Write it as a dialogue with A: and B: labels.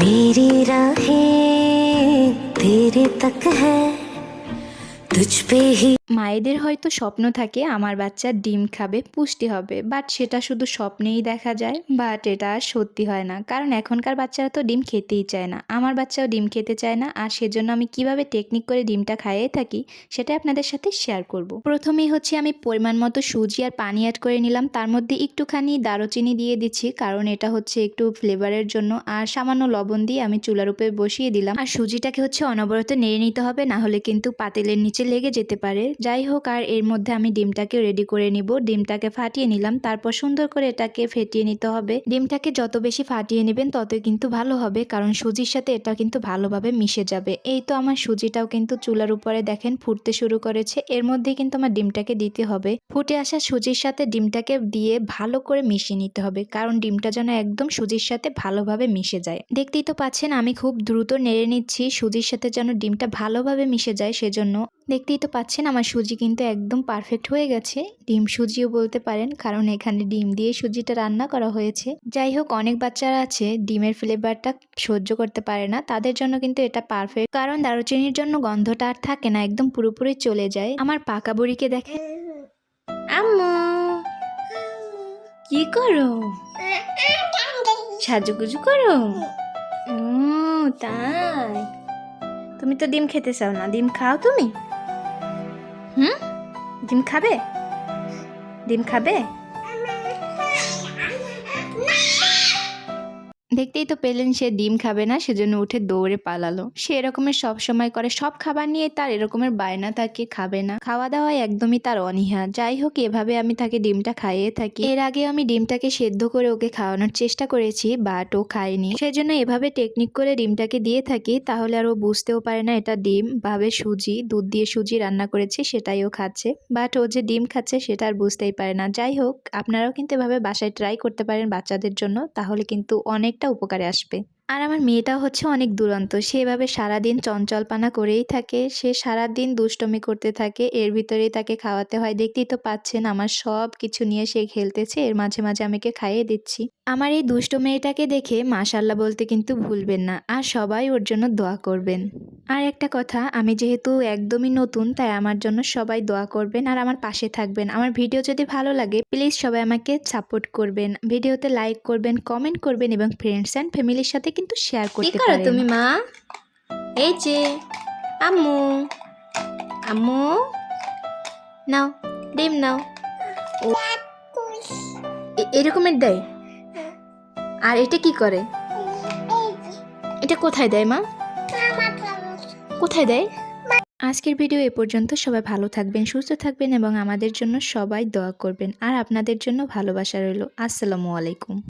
A: मेरी राहें तेरे तक है तुझ पे ही
B: মায়েদের হয়তো স্বপ্ন থাকে আমার বাচ্চা ডিম খাবে, পুষ্টি হবে বাট সেটা শুধু স্বপ্নেই দেখা যায় বাট এটা আর সত্যি হয় না। কারণ এখনকার বাচ্চারা তো ডিম খেতেই চায় না। আমার বাচ্চাও ডিম খেতে চায় না, আর সেজন্য আমি কীভাবে টেকনিক করে ডিমটা খাইয়ে থাকি সেটা আপনাদের সাথে শেয়ার করব। প্রথমেই হচ্ছে আমি পরিমাণ মতো সুজি আর পানি অ্যাড করে নিলাম। তার মধ্যে একটুখানি দারুচিনি দিয়ে দিচ্ছি, কারণ এটা হচ্ছে একটু ফ্লেভারের জন্য। আর সামান্য লবণ দিয়ে আমি চুলার উপরে বসিয়ে দিলাম। আর সুজিটাকে হচ্ছে অনবরত নেড়ে নিতে হবে, না হলে কিন্তু পাতিলের নিচে লেগে যেতে পারে। যাই হোক আর এর মধ্যে আমি ডিমটাকে রেডি করে নিব। ডিমটাকে ফাটিয়ে নিলাম, তারপর সুন্দর করে এটাকে ফেটিয়ে নিতে হবে। ডিমটাকে যত বেশি ফাটিয়ে নেবেন, ততই কিন্তু ভালো হবে, কারণ সুজির সাথে এটা কিন্তু ভালোভাবে মিশে যাবে। এই তো আমার সুজিটাও কিন্তু চুলার উপরে দেখেন ফুটতে শুরু করেছে। এর মধ্যে কিন্তু আমার ডিমটাকে দিতে হবে। ফুটে আসা সুজির সাথে ডিমটাকে দিয়ে ভালো করে মিশিয়ে নিতে হবে, কারণ ডিমটা যেন একদম সুজির সাথে ভালোভাবে মিশে যায়। দেখতেই তো পাচ্ছেন, আমি খুব দ্রুত নেড়ে নিচ্ছি, সুজির সাথে যেন ডিমটা ভালোভাবে মিশে যায় সেজন্য। দেখতেই তো পাচ্ছেন, আমার সুজি কিন্তু একদম পারফেক্ট হয়ে গেছে। ডিম সুজিও বলতে পারেন কারণ এখানে ডিম দিয়ে সুজিটা রান্না করা হয়েছে। যাই হোক অনেক বাচ্চারা আছে ডিমের ফ্লেভারটা সহ্য করতে পারে না। তাদের জন্য কিন্তু এটা পারফেক্ট কারণ দারুচিনির জন্য গন্ধটা আর থাকে না একদম পুরোপুরি চলে যায়। আমার পাকা বুড়িকে দেখে। আম্মু! কি করো? সাজুগুজু করো? ও তাই। তুমি তো ডিম খেতে চাও না ডিম খাও তুমি? ডিম খাবে? ডিম খাবে? দেখতেই তো পেলেন সে ডিম খাবে না, সেজন্য উঠে দৌড়ে পালালো। সে এরকমের সব সময় করে, সব খাবার নিয়ে তার এরকমের বায়না থাকে খাবে না। খাওয়া দাওয়ায় একদমই তার অনীহা। যাই হোক, এভাবে আমি তাকে ডিমটা খাইয়ে থাকি। এর আগে আমি ডিমটাকে সেদ্ধ করে ওকে খাওয়ানোর চেষ্টা করেছি, বাট ও খায়নি। সেজন্য এভাবে টেকনিক করে ডিমটাকে দিয়ে থাকি, তাহলে আর ও বুঝতেও পারে না এটা ডিম, ভাবে সুজি, দুধ দিয়ে সুজি রান্না করেছি, সেটাই ও খাচ্ছে। বাট ও যে ডিম খাচ্ছে, সেটা আর বুঝতেই পারে না। যাই হোক, আপনারাও কিন্তু এভাবে বাসায় ট্রাই করতে পারেন বাচ্চাদের জন্য, তাহলে কিন্তু অনেকটা উপকারে আসবে। আর আমার মেয়েটা হচ্ছে অনেক দুরন্ত। সে এভাবে সারাদিন চঞ্চলপানা করেই থাকে। সে সারাদিন দুষ্টমি করতে থাকে। এর ভিতরেই তাকে খাওয়াতে হয়। দেখতেই তো পাচ্ছেন আমার সব কিছু নিয়ে সে খেলতেছে। এর মাঝে মাঝে আমাকে খাইয়ে দিচ্ছি। আমার এই দুষ্ট মেয়েটাকে দেখে মাশাল্লাহ বলতে কিন্তু ভুলবেন না। আর সবাই ওর জন্য দোয়া করবেন। আর একটা কথা, আমি যেহেতু একদমই নতুন, তাই আমার জন্য সবাই দোয়া করবেন আর আমার পাশে থাকবেন। আমার ভিডিও যদি ভালো লাগে, প্লিজ সবাই আমাকে সাপোর্ট করবেন। ভিডিওতে লাইক করবেন, কমেন্ট করবেন এবং ফ্রেন্ডস অ্যান্ড ফ্যামিলির সাথে কিন্তু শেয়ার করতে
C: করো
B: পারেন।
C: তুমি মা? এই যে আম্মু। আম্মু? নাও ডিম নাও। এরকমের দেয়? আর এটা কি করে? এটা কোথায় দেয় মা? কোথায় দেয়?
B: আজকের ভিডিও এ পর্যন্ত সবাই ভালো থাকবেন সুস্থ থাকবেন এবং আমাদের জন্য সবাই দোয়া করবেন। আর আপনাদের জন্য ভালোবাসা রইল। আসসালামু আলাইকুম।